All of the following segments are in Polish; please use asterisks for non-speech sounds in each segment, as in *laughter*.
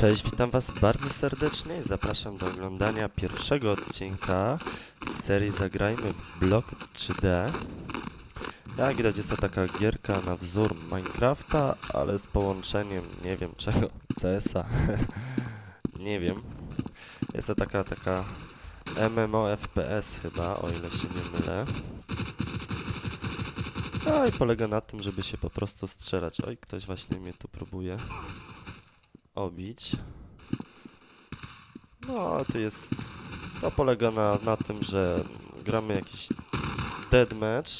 Cześć, witam Was bardzo serdecznie i zapraszam do oglądania pierwszego odcinka z serii Zagrajmy w Block 3D. Jak widać jest to taka gierka na wzór Minecrafta, ale z połączeniem nie wiem czego, CS-a. *laughs* nie wiem. Jest to taka, taka MMO FPS chyba, o ile się nie mylę. No i polega na tym, żeby się po prostu strzelać. Oj, ktoś właśnie mnie tu próbuje obić. No, tu jest... To polega na, na tym, że gramy jakiś deathmatch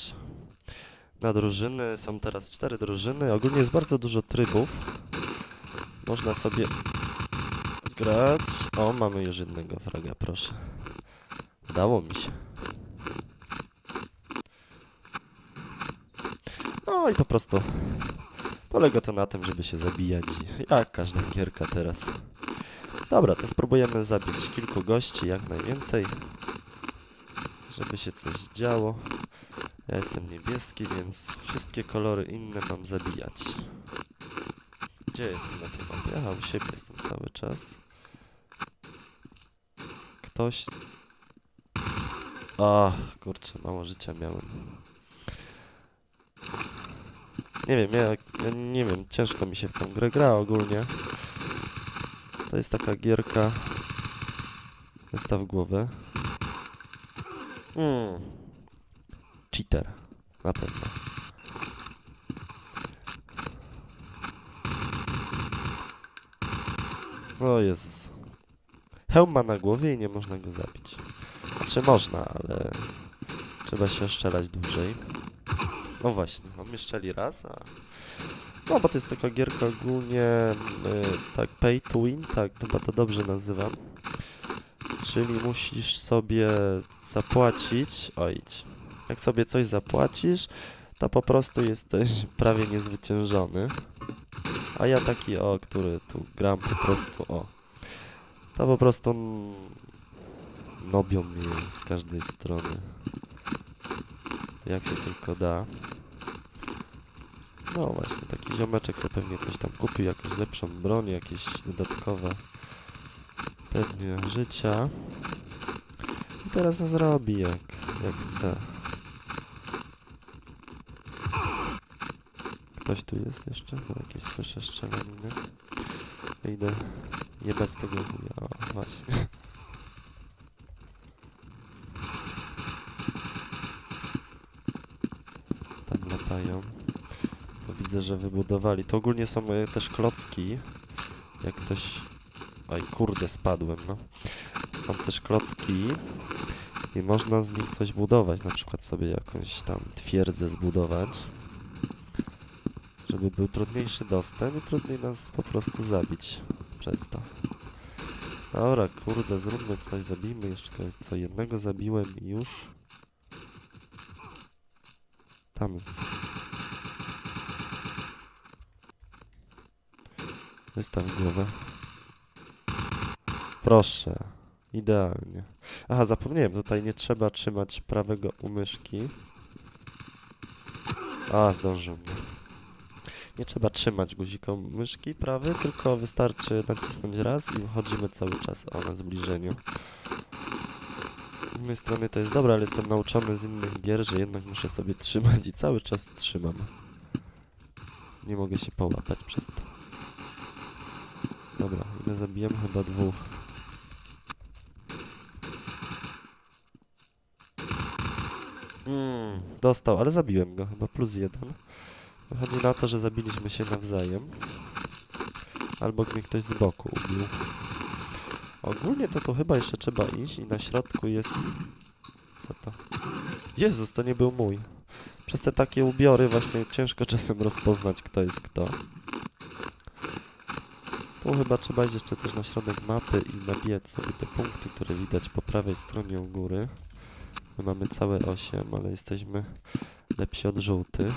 na drużyny. Są teraz cztery drużyny. Ogólnie jest bardzo dużo trybów. Można sobie grać. O, mamy już jednego fraga, proszę. Udało mi się. No i po prostu polega to na tym, żeby się zabijać. Jak każda gierka teraz. Dobra, to spróbujemy zabić kilku gości, jak najwięcej. Żeby się coś działo. Ja jestem niebieski, więc wszystkie kolory inne mam zabijać. Gdzie jestem na tej mapie? Aha, u siebie jestem cały czas. Ktoś... A, kurczę, mało życia miałem. Nie wiem, ja, nie wiem, ciężko mi się w tą grę gra ogólnie. To jest taka gierka. Wystaw głowę. Mm. Cheater. Na pewno. O Jezus. Hełm ma na głowie i nie można go zabić. Znaczy można, ale trzeba się oszczelać dłużej. No właśnie, on szczeli raz, a... No, bo to jest taka gierka ogólnie, y, tak, pay to win, tak, chyba to dobrze nazywam. Czyli musisz sobie zapłacić, ojdź, jak sobie coś zapłacisz, to po prostu jesteś prawie niezwyciężony. A ja taki, o, który tu gram po prostu, o. To po prostu nobią mnie z każdej strony. Jak się tylko da. No właśnie, taki ziomeczek sobie pewnie coś tam kupił, jakąś lepszą broń, jakieś dodatkowe pewnie życia. I teraz nas robi jak, jak chce. Ktoś tu jest jeszcze? Bo jakieś słyszę strzelaniny. Idę jebać tego wuja. O, właśnie. Tam latają. To widzę, że wybudowali. To ogólnie są e, też klocki. Jak ktoś... Oj, kurde, spadłem, no. Są też klocki i można z nich coś budować. Na przykład sobie jakąś tam twierdzę zbudować. Żeby był trudniejszy dostęp i trudniej nas po prostu zabić przez to. Dobra, kurde, zróbmy coś, zabijmy jeszcze kogoś. Co, jednego zabiłem i już? Tam jest. Wystaw głowę. Proszę. Idealnie. Aha, zapomniałem, tutaj nie trzeba trzymać prawego u myszki. A, zdążył mnie. Nie trzeba trzymać guzika myszki prawy, tylko wystarczy nacisnąć raz i wchodzimy cały czas o na zbliżeniu. Z jednej strony to jest dobre, ale jestem nauczony z innych gier, że jednak muszę sobie trzymać i cały czas trzymam. Nie mogę się połapać przez to. Ile zabiłem? Chyba dwóch. Mm, dostał, ale zabiłem go, chyba plus jeden. Chodzi na to, że zabiliśmy się nawzajem. Albo mnie ktoś z boku ubił. Ogólnie to tu chyba jeszcze trzeba iść i na środku jest... Co to? Jezus, to nie był mój. Przez te takie ubiory właśnie ciężko czasem rozpoznać, kto jest kto. Tu chyba trzeba iść jeszcze też na środek mapy i nabijać sobie te punkty, które widać po prawej stronie u góry. My mamy całe 8, ale jesteśmy lepsi od żółtych.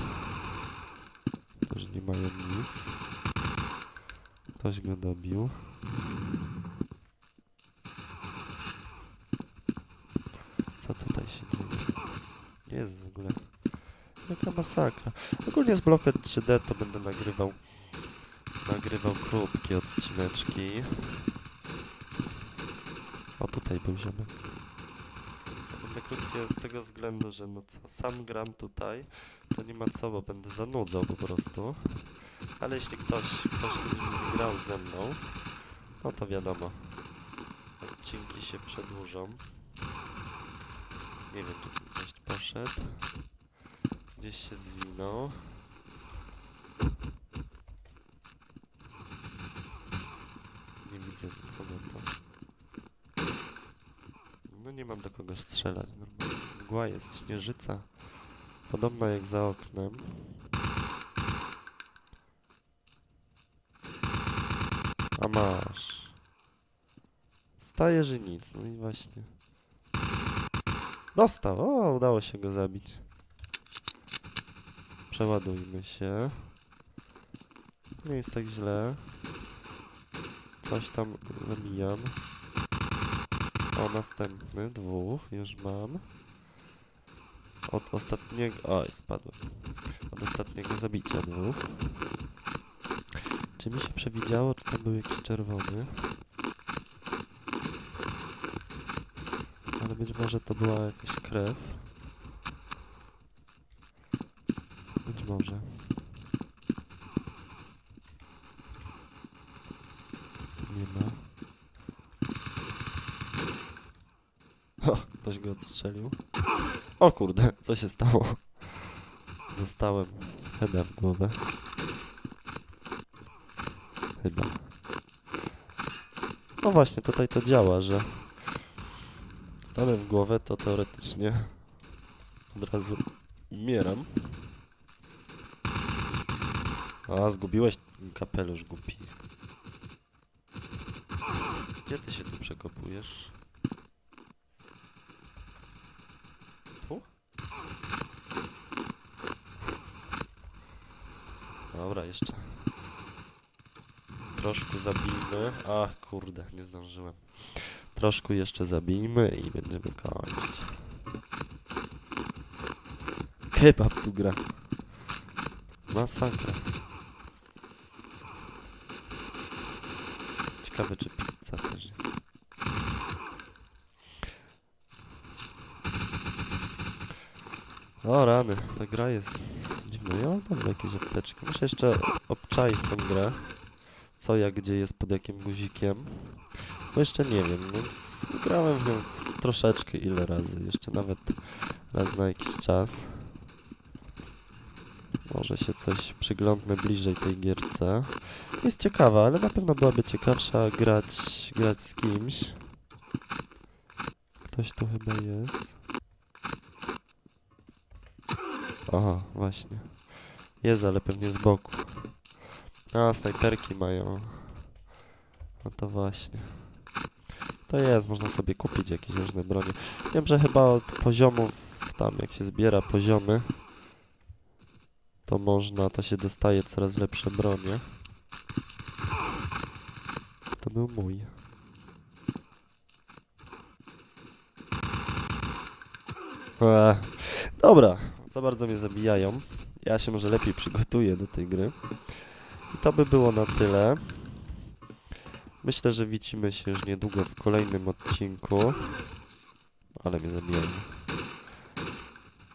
Którzy nie mają nic. Ktoś go dobił. Co tutaj się dzieje? Jest w ogóle. Jaka masakra. Ogólnie z Blocket 3D to będę nagrywał nagrywał krótkie odcineczki. O, tutaj był ziomek. Będę krótkie z tego względu, że no co, sam gram tutaj, to nie ma co, bo będę zanudzał po prostu. Ale jeśli ktoś, ktoś grał ze mną, no to wiadomo, odcinki się przedłużą. Nie wiem, czy ktoś poszedł. Gdzieś się zwinął. Nie widzę kogo to. No nie mam do kogo strzelać. Mgła jest, śnieżyca. Podobna jak za oknem. A masz. Staje, że nic. No i właśnie. Dostał. O, udało się go zabić. Przeładujmy się. Nie jest tak źle. Coś tam zabijam. O, następny, dwóch, już mam. Od ostatniego... Oj, spadłem. Od ostatniego zabicia dwóch. Czy mi się przewidziało, czy tam był jakiś czerwony? Ale być może to była jakaś krew. Być może. Nie ma. O, odstrzelił. O kurde, co się stało? Dostałem heada w głowę. Chyba. No właśnie, tutaj to działa, że stanę w głowę, to teoretycznie od razu umieram. A, zgubiłeś kapelusz głupi. Gdzie ty się tu przekopujesz? Tu? Dobra, jeszcze. Troszkę zabijmy. Ach, kurde, nie zdążyłem. Troszkę jeszcze zabijmy i będziemy kończyć. Kebab tu gra. Masakra. Ciekawe, czy pizza też jest. O rany, ta gra jest dziwna. Ja mam jakieś apteczki. Muszę jeszcze obczaić tę grę. Co, jak, gdzie jest, pod jakim guzikiem. Bo jeszcze nie wiem, więc grałem w nią troszeczkę ile razy. Jeszcze nawet raz na jakiś czas. Może się coś przyglądnę bliżej tej gierce. Jest ciekawa, ale na pewno byłaby ciekawsza grać, grać z kimś. Ktoś tu chyba jest. Aha, właśnie. Jest, ale pewnie z boku. A, snajperki mają. No to właśnie. To jest, można sobie kupić jakieś różne bronie. Wiem, że chyba od poziomów, tam jak się zbiera poziomy, to można, to się dostaje coraz lepsze bronie. To był mój. Eee, dobra, za bardzo mnie zabijają. Ja się może lepiej przygotuję do tej gry. I to by było na tyle. Myślę, że widzimy się już niedługo w kolejnym odcinku. Ale mnie zabijają.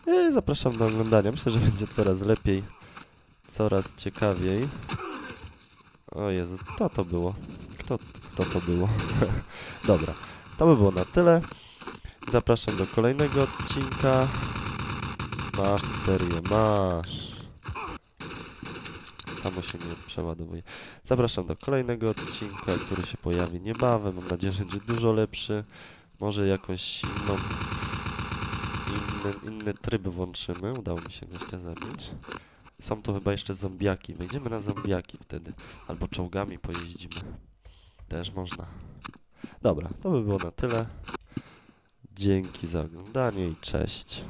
I zapraszam do oglądania. Myślę, że będzie coraz lepiej. Coraz ciekawiej. O Jezus, kto to było? Kto, kto to było? *laughs* Dobra, to by było na tyle. Zapraszam do kolejnego odcinka. Masz serię, masz. Samo się nie przeładowuje. Zapraszam do kolejnego odcinka, który się pojawi niebawem. Mam nadzieję, że będzie dużo lepszy. Może jakąś inną, inny, inny tryb włączymy. Udało mi się gościa zabić. Są tu chyba jeszcze zombiaki. Wejdziemy na zombiaki wtedy. Albo czołgami pojeździmy. Też można. Dobra, to by było na tyle. Dzięki za oglądanie i cześć.